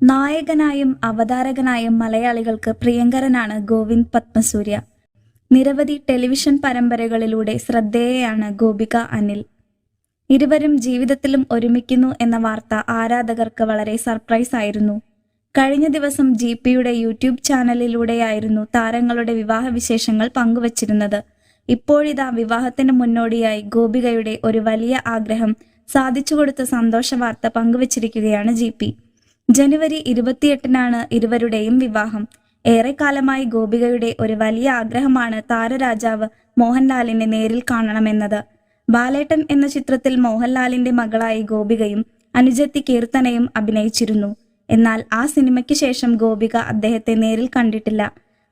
നായകനായും അവതാരകനായും മലയാളികൾക്ക് പ്രിയങ്കരനാണ് ഗോവിന്ദ് പത്മസൂര്യ. നിരവധി ടെലിവിഷൻ പരമ്പരകളിലൂടെ ശ്രദ്ധേയയാണ് ഗോപിക അനിൽ. ഇരുവരും ജീവിതത്തിലും ഒരുമിക്കുന്നു എന്ന വാർത്ത ആരാധകർക്ക് വളരെ സർപ്രൈസ് ആയിരുന്നു. കഴിഞ്ഞ ദിവസം ജി പിയുടെ യൂട്യൂബ് ചാനലിലൂടെയായിരുന്നു താരങ്ങളുടെ വിവാഹ വിശേഷങ്ങൾ പങ്കുവച്ചിരുന്നത്. ഇപ്പോഴിതാ വിവാഹത്തിന് മുന്നോടിയായി ഗോപികയുടെ ഒരു വലിയ ആഗ്രഹം സാധിച്ചു കൊടുത്ത സന്തോഷ വാർത്ത പങ്കുവച്ചിരിക്കുകയാണ് ജി ജനുവരി ഇരുപത്തിയെട്ടിനാണ് ഇരുവരുടെയും വിവാഹം. ഏറെക്കാലമായി ഗോപികയുടെ ഒരു വലിയ ആഗ്രഹമാണ് താരരാജാവ് മോഹൻലാലിനെ നേരിൽ കാണണമെന്നത്. ബാലേട്ടൻ എന്ന ചിത്രത്തിൽ മോഹൻലാലിന്റെ മകളായി ഗോപികയും അനുജത്തി കീർത്തനയും അഭിനയിച്ചിരുന്നു. എന്നാൽ ആ സിനിമയ്ക്ക് ശേഷം ഗോപിക അദ്ദേഹത്തെ നേരിൽ കണ്ടിട്ടില്ല.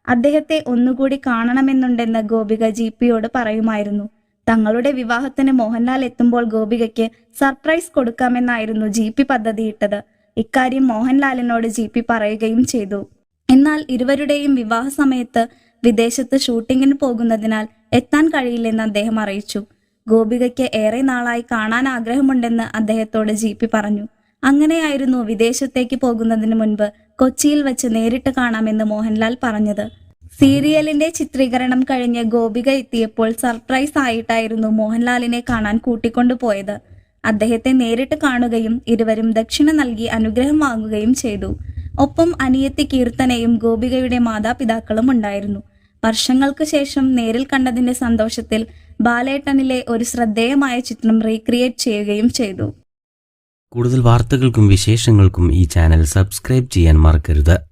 അദ്ദേഹത്തെ ഒന്നുകൂടി കാണണമെന്നുണ്ടെന്ന് ഗോപിക ജി പിയോട് പറയുമായിരുന്നു. തങ്ങളുടെ വിവാഹത്തിന് മോഹൻലാൽ എത്തുമ്പോൾ ഗോപികയ്ക്ക് സർപ്രൈസ് കൊടുക്കാമെന്നായിരുന്നു ജി പി പദ്ധതിയിട്ടത്. ഇക്കാര്യം മോഹൻലാലിനോട് ജി പി പറയുകയും ചെയ്തു. എന്നാൽ ഇരുവരുടെയും വിവാഹ സമയത്ത് വിദേശത്ത് ഷൂട്ടിങ്ങിന് പോകുന്നതിനാൽ എത്താൻ കഴിയില്ലെന്ന് അദ്ദേഹം അറിയിച്ചു. ഗോപികയ്ക്ക് ഏറെ നാളായി കാണാൻ ആഗ്രഹമുണ്ടെന്ന് അദ്ദേഹത്തോട് ജി പി പറഞ്ഞു. അങ്ങനെയായിരുന്നു വിദേശത്തേക്ക് പോകുന്നതിന് മുൻപ് കൊച്ചിയിൽ വെച്ച് നേരിട്ട് കാണാമെന്ന് മോഹൻലാൽ പറഞ്ഞത്. സീരിയലിന്റെ ചിത്രീകരണം കഴിഞ്ഞ് ഗോപിക എത്തിയപ്പോൾ സർപ്രൈസ് ആയിട്ടായിരുന്നു മോഹൻലാലിനെ കാണാൻ കൂട്ടിക്കൊണ്ടുപോയത്. അദ്ദേഹത്തെ നേരിട്ട് കാണുകയും ഇരുവരും ദക്ഷിണ നൽകി അനുഗ്രഹം വാങ്ങുകയും ചെയ്തു. ഒപ്പം അനിയത്തി കീർത്തനയും ഗോപികയുടെ മാതാപിതാക്കളും ഉണ്ടായിരുന്നു. വർഷങ്ങൾക്ക് ശേഷം നേരിൽ കണ്ടതിന്റെ സന്തോഷത്തിൽ ബാലേട്ടനിലെ ഒരു ശ്രദ്ധേയമായ ചിത്രം റീക്രിയേറ്റ് ചെയ്യുകയും ചെയ്തു. കൂടുതൽ വാർത്തകൾക്കും വിശേഷങ്ങൾക്കും ഈ ചാനൽ സബ്സ്ക്രൈബ് ചെയ്യാൻ മറക്കരുത്.